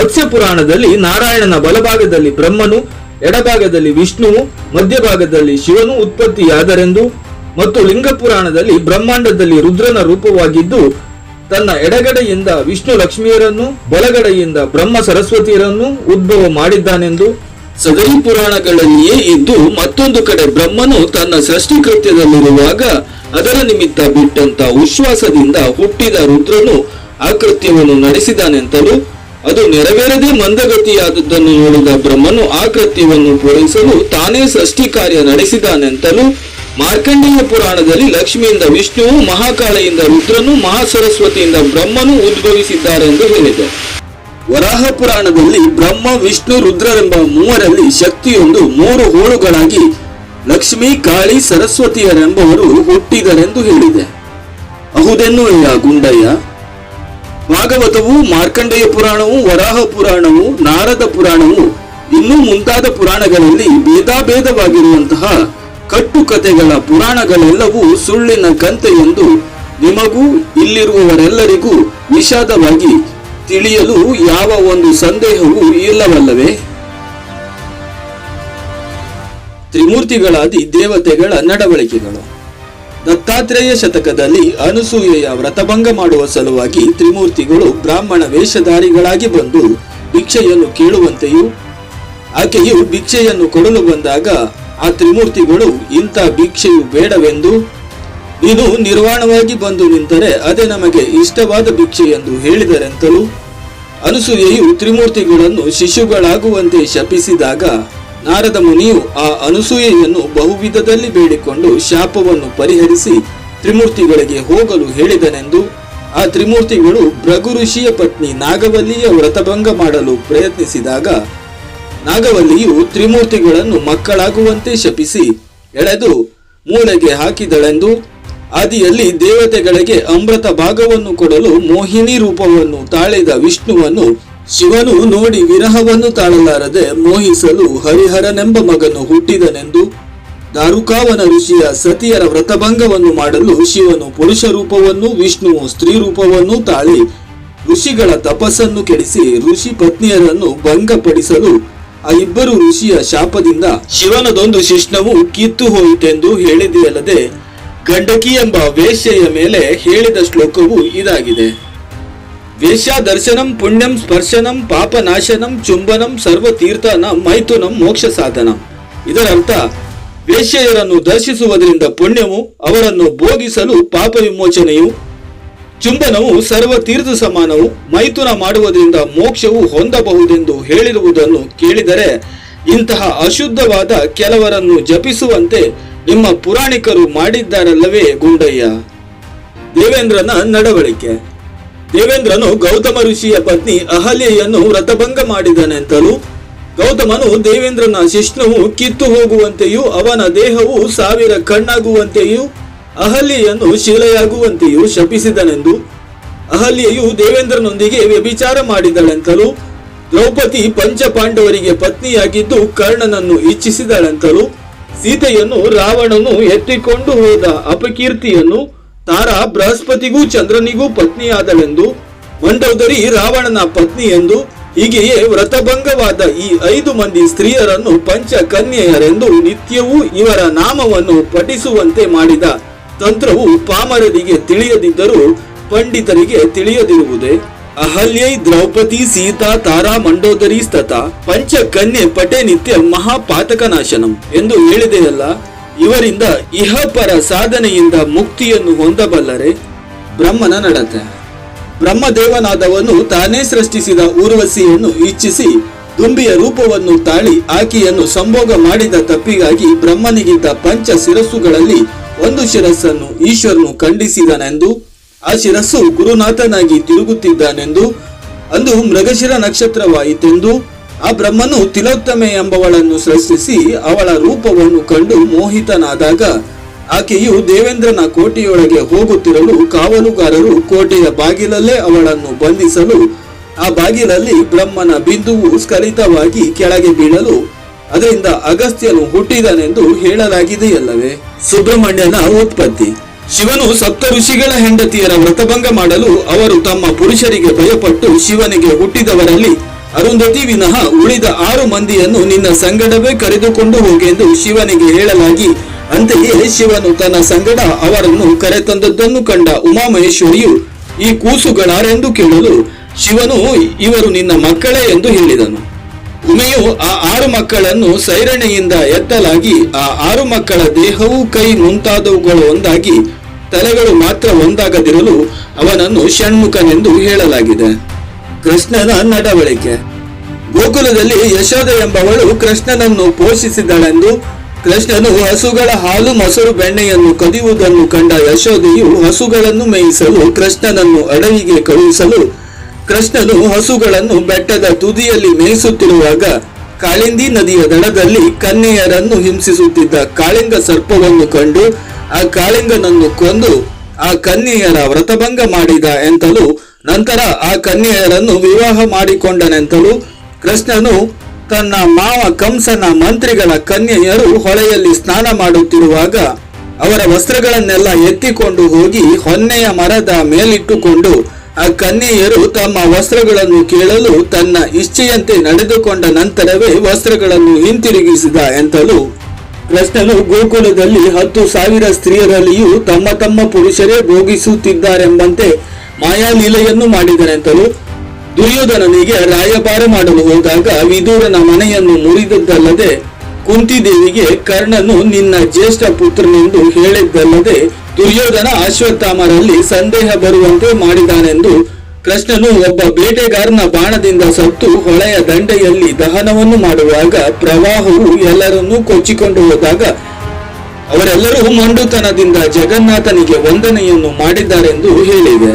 ಮತ್ಸ್ಯ ಪುರಾಣದಲ್ಲಿ ನಾರಾಯಣನ ಬಲಭಾಗದಲ್ಲಿ ಬ್ರಹ್ಮನು, ಎಡಭಾಗದಲ್ಲಿ ವಿಷ್ಣುವು ಮಧ್ಯಭಾಗದಲ್ಲಿ ಶಿವನು ಉತ್ಪತ್ತಿಯಾದರೆಂದು ಮತ್ತು ಲಿಂಗ ಪುರಾಣದಲ್ಲಿ ಬ್ರಹ್ಮಾಂಡದಲ್ಲಿ ರುದ್ರನ ರೂಪವಾಗಿದ್ದು, ತನ್ನ ಎಡಗಡೆಯಿಂದ ವಿಷ್ಣು ಲಕ್ಷ್ಮಿಯರನ್ನು, ಬಲಗಡೆಯಿಂದ ಬ್ರಹ್ಮ ಸರಸ್ವತಿಯರನ್ನು ಉದ್ಭವ ಮಾಡಿದ್ದಾನೆಂದು ಸದರಿ ಪುರಾಣಗಳಲ್ಲಿಯೇ ಇದ್ದು, ಮತ್ತೊಂದು ಕಡೆ ಬ್ರಹ್ಮನು ತನ್ನ ಸೃಷ್ಟಿ ಕೃತ್ಯದಲ್ಲಿರುವಾಗ ಅದರ ನಿಮಿತ್ತ ಬಿಟ್ಟಂತ ಉಶ್ವಾಸದಿಂದ ಹುಟ್ಟಿದ ರುದ್ರನು ಆ ಕೃತ್ಯವನ್ನು ನಡೆಸಿದಾನೆಂತಲೂ ಅದು ನೆರವೇರದೆ ಮಂದಗತಿಯಾದದ್ದನ್ನು ನೋಡಿದ ಬ್ರಹ್ಮನು ಆ ಕೃತ್ಯವನ್ನು ಪೂರೈಸಲು ತಾನೇ ಸೃಷ್ಟಿ ಕಾರ್ಯ ನಡೆಸಿದಾನೆಂತಲೂ ಮಾರ್ಕಂಡೇಯ ಪುರಾಣದಲ್ಲಿ ಲಕ್ಷ್ಮಿಯಿಂದ ವಿಷ್ಣುವು, ಮಹಾಕಾಳೆಯಿಂದ ರುದ್ರನು, ಮಹಾಸರಸ್ವತಿಯಿಂದ ಬ್ರಹ್ಮನು ಉದ್ಭವಿಸಿದ್ದಾರೆಂದು ಹೇಳಿದೆ. ವರಾಹ ಪುರಾಣದಲ್ಲಿ ಬ್ರಹ್ಮ, ವಿಷ್ಣು, ರುದ್ರರೆಂಬ ಮೂವರಲ್ಲಿ ಶಕ್ತಿಯೊಂದು ಮೂರು ಹೋಳುಗಳಾಗಿ ಲಕ್ಷ್ಮಿ, ಕಾಳಿ, ಸರಸ್ವತಿಯರೆಂಬವರು ಹುಟ್ಟಿದರೆಂದು ಹೇಳಿದೆ. ಅಹುದೆನ್ನುವೆಯ ಗುಂಡಯ್ಯ ಭಾಗವತವು, ಮಾರ್ಕಂಡೇಯ ಪುರಾಣವು, ವರಾಹ ಪುರಾಣವು, ನಾರದ ಪುರಾಣವು ಇನ್ನೂ ಮುಂತಾದ ಪುರಾಣಗಳಲ್ಲಿ ಭೇದಾಭೇದವಾಗಿರುವಂತಹ ಕಟ್ಟುಕತೆಗಳ ಪುರಾಣಗಳೆಲ್ಲವೂ ಸುಳ್ಳಿನ ಕಂತೆ ಎಂದು ನಿಮಗೂ ಇಲ್ಲಿರುವವರೆಲ್ಲರಿಗೂ ವಿಷಾದವಾಗಿ ತಿಳಿಯಲು ಯಾವ ಒಂದು ಸಂದೇಹವೂ ಇಲ್ಲವಲ್ಲವೇ? ತ್ರಿಮೂರ್ತಿಗಳಾದಿ ದೇವತೆಗಳ ನಡವಳಿಕೆಗಳು. ದತ್ತಾತ್ರೇಯ ಶತಕದಲ್ಲಿ ಅನುಸೂಯೆಯ ವ್ರತಭಂಗ ಮಾಡುವ ಸಲುವಾಗಿ ತ್ರಿಮೂರ್ತಿಗಳು ಬ್ರಾಹ್ಮಣ ವೇಷಧಾರಿಗಳಾಗಿ ಬಂದು ಭಿಕ್ಷೆಯನ್ನು ಕೇಳುವಂತೆಯೂ ಆಕೆಯು ಭಿಕ್ಷೆಯನ್ನು ಕೊಡಲು ಬಂದಾಗ ಆ ತ್ರಿಮೂರ್ತಿಗಳು, ಇಂಥ ಭಿಕ್ಷೆಯು ಬೇಡವೆಂದು? ನೀನು ನಿರ್ವಾಣವಾಗಿ ಬಂದು ನಿಂತರೆ ಅದೇ ನಮಗೆ ಇಷ್ಟವಾದ ಭಿಕ್ಷೆ ಎಂದು ಹೇಳಿದರೆಂತಲೂ ಅನುಸೂಯೆಯು ತ್ರಿಮೂರ್ತಿಗಳನ್ನು ಶಿಶುಗಳಾಗುವಂತೆ ಶಪಿಸಿದಾಗ ನಾರದ ಮುನಿಯು ಆ ಅನುಸೂಯೆಯನ್ನು ಬಹುವಿಧದಲ್ಲಿ ಬೇಡಿಕೊಂಡು ಶಾಪವನ್ನು ಪರಿಹರಿಸಿ ತ್ರಿಮೂರ್ತಿಗಳಿಗೆ ಹೋಗಲು ಹೇಳಿದನೆಂದು, ಆ ತ್ರಿಮೂರ್ತಿಗಳು ಭೃಗು ಋಷಿಯ ಪತ್ನಿ ನಾಗವಲ್ಲಿಯ ವ್ರತಭಂಗ ಮಾಡಲು ಪ್ರಯತ್ನಿಸಿದಾಗ, ನಾಗವಲ್ಲಿಯು ತ್ರಿಮೂರ್ತಿಗಳನ್ನು ಮಕ್ಕಳಾಗುವಂತೆ ಶಪಿಸಿ ಎಳೆದು ಮೂಳೆಗೆ ಹಾಕಿದಳೆಂದು, ಆದಿಯಲ್ಲಿ ದೇವತೆಗಳಿಗೆ ಅಮೃತ ಭಾಗವನ್ನು ಕೊಡಲು ಮೋಹಿನಿ ರೂಪವನ್ನು ತಾಳಿದ ವಿಷ್ಣುವನ್ನು ಶಿವನು ನೋಡಿ ವಿರಹವನ್ನು ತಾಳಲಾರದೆ ಮೋಹಿಸಲು ಹರಿಹರನೆಂಬ ಮಗನು ಹುಟ್ಟಿದನೆಂದು, ದಾರುಕಾವನ ಋಷಿಯ ಸತಿಯರ ವ್ರತಭಂಗವನ್ನು ಮಾಡಲು ಶಿವನು ಪುರುಷ ರೂಪವನ್ನು ವಿಷ್ಣುವು ಸ್ತ್ರೀ ರೂಪವನ್ನು ತಾಳಿ ಋಷಿಗಳ ತಪಸ್ಸನ್ನು ಕೆಡಿಸಿ ಋಷಿ ಪತ್ನಿಯರನ್ನು ಭಂಗಪಡಿಸಲು ಆ ಇಬ್ಬರು ಋಷಿಯ ಶಾಪದಿಂದ ಶಿವನದೊಂದು ಶಿಷ್ಣವು ಕಿತ್ತು ಹೋಯಿತೆಂದು ಹೇಳಿದೆಯಲ್ಲದೆ ಗಂಡಕಿ ಎಂಬ ವೇಶ್ಯೆಯ ಮೇಲೆ ಹೇಳಿದ ಶ್ಲೋಕವು ಇದಾಗಿದೆ. ವೇಶ್ಯ ದರ್ಶನಂ ಪುಣ್ಯಂ, ಸ್ಪರ್ಶನಂ, ಪಾಪನಾಶನಂ, ಚುಂಬನಂ, ಸರ್ವತೀರ್ಥನ, ಮೈಥುನಂ ಮೋಕ್ಷ ಸಾಧನ ಇದರರ್ಥ, ವೇಶ್ಯೆಯರನ್ನು ದರ್ಶಿಸುವುದರಿಂದ ಪುಣ್ಯವು ಅವರನ್ನು ಭೋಗಿಸಲು ಪಾಪ ವಿಮೋಚನೆಯು, ಚುಂಬನವು ಸರ್ವ ತೀರ್ಥ ಸಮಾನವು, ಮೈಥುನ ಮಾಡುವುದರಿಂದ ಮೋಕ್ಷವು ಹೊಂದಬಹುದೆಂದು ಹೇಳಿರುವುದನ್ನು ಕೇಳಿದರೆ, ಇಂತಹ ಅಶುದ್ಧವಾದ ಕೆಲವರನ್ನು ಜಪಿಸುವಂತೆ ನಿಮ್ಮ ಪುರಾಣಿಕರು ಮಾಡಿದ್ದಾರಲ್ಲವೇ ಗುಂಡಯ್ಯ? ದೇವೇಂದ್ರನ ನಡವಳಿಕೆ. ದೇವೇಂದ್ರನು ಗೌತಮ ಋಷಿಯ ಪತ್ನಿ ಅಹಲ್ಯೆಯನ್ನು ವ್ರತಭಂಗ ಮಾಡಿದನೆಂತಲೂ ಗೌತಮನು ದೇವೇಂದ್ರನ ಶಿಷ್ಣುವು ಕಿತ್ತು ಹೋಗುವಂತೆಯೂ ಅವನ ದೇಹವು ಸಾವಿರ ಕಣ್ಣಾಗುವಂತೆಯೂ ಅಹಲ್ಯೆಯನ್ನು ಶಿಲೆಯಾಗುವಂತೆಯೂ ಶಪಿಸಿದನೆಂದು ಅಹಲ್ಯೆಯು ದೇವೇಂದ್ರನೊಂದಿಗೆ ವ್ಯಭಿಚಾರ ಮಾಡಿದಳೆಂತಲೂ ದ್ರೌಪದಿ ಪಂಚ ಪಾಂಡವರಿಗೆ ಪತ್ನಿಯಾಗಿದ್ದು ಕರ್ಣನನ್ನು ಇಚ್ಛಿಸಿದಳೆಂತಲೂ ಸೀತೆಯನ್ನು ರಾವಣನು ಎತ್ತಿಕೊಂಡು ಹೋದ ಅಪಕೀರ್ತಿಯನ್ನು ತಾರಾ ಬೃಹಸ್ಪತಿಗೂ ಚಂದ್ರನಿಗೂ ಪತ್ನಿಯಾದಳೆಂದು ಮಂಡೋದರಿ ರಾವಣನ ಪತ್ನಿ ಎಂದು ಹೀಗೆಯೇ ವ್ರತಭಂಗವಾದ ಈ ಐದು ಮಂದಿ ಸ್ತ್ರೀಯರನ್ನು ಪಂಚ ಕನ್ಯೆಯರೆಂದು ನಿತ್ಯವೂ ಇವರ ನಾಮವನ್ನು ಪಠಿಸುವಂತೆ ಮಾಡಿದ ತಂತ್ರವು ಪಾಮರರಿಗೆ ತಿಳಿಯದಿದ್ದರೂ ಪಂಡಿತರಿಗೆ ತಿಳಿಯದಿರುವುದೇ. ಅಹಲ್ಯೈ ದ್ರೌಪದಿ, ಸೀತಾ, ತಾರಾ, ಮಂಡೋದರಿ, ಸ್ತತ ಪಂಚ ಕನ್ಯೆ ಪಟೆ ನಿತ್ಯ ಮಹಾಪಾತಕನಾಶನಂ ಎಂದು ಹೇಳಿದೆಯಲ್ಲ. ಇವರಿಂದ ಇಹಪರ ಸಾಧನೆಯಿಂದ ಮುಕ್ತಿಯನ್ನು ಹೊಂದಬಲ್ಲರೆ ಬ್ರಹ್ಮನ ನಡತೆ. ಬ್ರಹ್ಮದೇವನಾದವನು ತಾನೇ ಸೃಷ್ಟಿಸಿದ ಊರ್ವಶಿಯನ್ನು ಇಚ್ಛಿಸಿ ದುಂಬಿಯ ರೂಪವನ್ನು ತಾಳಿ ಆಕೆಯನ್ನು ಸಂಭೋಗ ಮಾಡಿದ ತಪ್ಪಿಗಾಗಿ ಬ್ರಹ್ಮನಿಗಿದ್ದ ಪಂಚ ಶಿರಸ್ಸುಗಳಲ್ಲಿ ಒಂದು ಶಿರಸ್ಸನ್ನು ಈಶ್ವರನು ಖಂಡಿಸಿದನೆಂದು, ಆ ಶಿರಸ್ಸು ಗುರುನಾಥನಾಗಿ ತಿರುಗುತ್ತಿದ್ದಾನೆಂದು, ಅಂದು ಮೃಗಶಿರ ನಕ್ಷತ್ರವಾಯಿತೆಂದು ಆ ಬ್ರಹ್ಮನು ತಿಲೋತ್ತಮೆ ಎಂಬವಳನ್ನು ಸೃಷ್ಟಿಸಿ ಅವಳ ರೂಪವನ್ನು ಕಂಡು ಮೋಹಿತನಾದಾಗ ಆಕೆಯು ದೇವೇಂದ್ರನ ಕೋಟೆಯೊಳಗೆ ಹೋಗುತ್ತಿರಲು ಕಾವಲುಗಾರರು ಕೋಟೆಯ ಬಾಗಿಲಲ್ಲೇ ಅವಳನ್ನು ಬಂಧಿಸಲು, ಆ ಬಾಗಿಲಲ್ಲಿ ಬ್ರಹ್ಮನ ಬಿಂದುವು ಸ್ಖಲಿತವಾಗಿ ಕೆಳಗೆ ಬೀಳಲು ಅದರಿಂದ ಅಗಸ್ತ್ಯನು ಹುಟ್ಟಿದನೆಂದು ಹೇಳಲಾಗಿದೆಯಲ್ಲವೇ? ಸುಬ್ರಹ್ಮಣ್ಯನ ಉತ್ಪತ್ತಿ. ಶಿವನು ಸಪ್ತ ಋಷಿಗಳ ಹೆಂಡತಿಯರ ವ್ರತಭಂಗ ಮಾಡಲು ಅವರು ತಮ್ಮ ಪುರುಷರಿಗೆ ಭಯಪಟ್ಟು ಶಿವನಿಗೆ ಹುಟ್ಟಿದವರಲ್ಲಿ ಅರುಂಧತಿ ವಿನಃ ಉಳಿದ ಆರು ಮಂದಿಯನ್ನು ನಿನ್ನ ಸಂಗಡವೇ ಕರೆದುಕೊಂಡು ಹೋಗೆಂದು ಶಿವನಿಗೆ ಹೇಳಲಾಗಿ, ಅಂತೆಯೇ ಶಿವನು ತನ್ನ ಸಂಗಡ ಅವರನ್ನು ಕರೆತಂದದ್ದನ್ನು ಕಂಡ ಉಮಾಮಹೇಶ್ವರಿಯು, ಈ ಕೂಸುಗಳಾರೆಂದು ಕೇಳಲು ಶಿವನು ಇವರು ನಿನ್ನ ಮಕ್ಕಳೇ ಎಂದು ಹೇಳಿದನು. ಉಮೆಯು ಆ ಆರು ಮಕ್ಕಳನ್ನು ಸೈರಣೆಯಿಂದ ಎತ್ತಲಾಗಿ, ಆ ಆರು ಮಕ್ಕಳ ದೇಹವು ಕೈ ಮುಂತಾದವುಗಳು ಒಂದಾಗಿ, ತಲೆಗಳು ಮಾತ್ರ ಒಂದಾಗದಿರಲು ಅವನನ್ನು ಷಣ್ಮುಖನೆಂದು ಹೇಳಲಾಗಿದೆ. ಕೃಷ್ಣನ ನಡವಳಿಕೆ. ಗೋಕುಲದಲ್ಲಿ ಯಶೋಧ ಎಂಬವಳು ಕೃಷ್ಣನನ್ನು ಪೋಷಿಸಿದಳೆಂದು ಕೃಷ್ಣನು ಹಸುಗಳ ಹಾಲು ಮೊಸರು ಬೆಣ್ಣೆಯನ್ನು ಕದಿಯುವುದನ್ನು ಕಂಡ ಯಶೋದೆಯು ಹಸುಗಳನ್ನು ಮೇಯಿಸಲು ಕೃಷ್ಣನನ್ನು ಅಡವಿಗೆ ಕಳುಹಿಸಲು ಕೃಷ್ಣನು ಹಸುಗಳನ್ನು ಬೆಟ್ಟದ ತುದಿಯಲ್ಲಿ ಮೇಯಿಸುತ್ತಿರುವಾಗ ಕಾಳಿಂದಿ ನದಿಯ ದಡದಲ್ಲಿ ಕನ್ನೆಯರನ್ನು ಹಿಂಸಿಸುತ್ತಿದ್ದ ಕಾಳಿಂಗ ಸರ್ಪವನ್ನು ಕಂಡು ಆ ಕಾಳಿಂಗನನ್ನು ಕೊಂದು ಆ ಕನ್ಯೆಯರ ವ್ರತಭಂಗ ಮಾಡಿದ ಎಂತಲೂ ನಂತರ ಆ ಕನ್ಯೆಯರನ್ನು ವಿವಾಹ ಮಾಡಿಕೊಂಡನೆಂತಲೂ ಕೃಷ್ಣನು ತನ್ನ ಮಾವ ಕಂಸನ ಮಂತ್ರಿಗಳ ಕನ್ಯೆಯರು ಹೊಳೆಯಲ್ಲಿ ಸ್ನಾನ ಮಾಡುತ್ತಿರುವಾಗ ಅವರ ವಸ್ತ್ರಗಳನ್ನೆಲ್ಲ ಎತ್ತಿಕೊಂಡು ಹೋಗಿ ಹೊನ್ನೆಯ ಮರದ ಮೇಲಿಟ್ಟುಕೊಂಡು ಆ ಕನ್ಯೆಯರು ತಮ್ಮ ವಸ್ತ್ರಗಳನ್ನು ಕೇಳಲು ತನ್ನ ಇಚ್ಛೆಯಂತೆ ನಡೆದುಕೊಂಡ ನಂತರವೇ ವಸ್ತ್ರಗಳನ್ನು ಹಿಂತಿರುಗಿಸಿದ ಎಂತಲೂ ಕೃಷ್ಣನು ಗೋಕುಲದಲ್ಲಿ ಹತ್ತು ಸಾವಿರ ಸ್ತ್ರೀಯರಲ್ಲಿಯೂ ತಮ್ಮ ತಮ್ಮ ಪುರುಷರೇ ಭೋಗಿಸುತ್ತಿದ್ದಾರೆಂಬಂತೆ ಮಾಯಾಲೀಲೆಯನ್ನು ಮಾಡಿದನೆಂತಲೂ ದುರ್ಯೋಧನನಿಗೆ ರಾಯಭಾರ ಮಾಡಲು ಹೋದಾಗ ವಿದೂರನ ಮನೆಯನ್ನು ಮುರಿದದ್ದಲ್ಲದೆ ಕುಂತಿದೇವಿಗೆ ಕರ್ಣನು ನಿನ್ನ ಜ್ಯೇಷ್ಠ ಪುತ್ರನೆಂದು ಹೇಳಿದ್ದಲ್ಲದೆ ದುರ್ಯೋಧನ ಅಶ್ವತ್ಥಾಮರಲ್ಲಿ ಸಂದೇಹ ಬರುವಂತೆ ಮಾಡಿದಾನೆಂದು ಕೃಷ್ಣನು ಒಬ್ಬ ಬೇಟೆಗಾರನ ಬಾಣದಿಂದ ಸತ್ತು ಹೊಳೆಯ ದಂಡೆಯಲ್ಲಿ ದಹನವನ್ನು ಮಾಡುವಾಗ ಪ್ರವಾಹವು ಎಲ್ಲರನ್ನೂ ಕೊಚ್ಚಿಕೊಂಡು ಹೋದಾಗ ಅವರೆಲ್ಲರೂ ಮಂಡುತನದಿಂದ ಜಗನ್ನಾಥನಿಗೆ ವಂದನೆಯನ್ನು ಮಾಡಿದ್ದಾರೆಂದು ಹೇಳಿದೆ.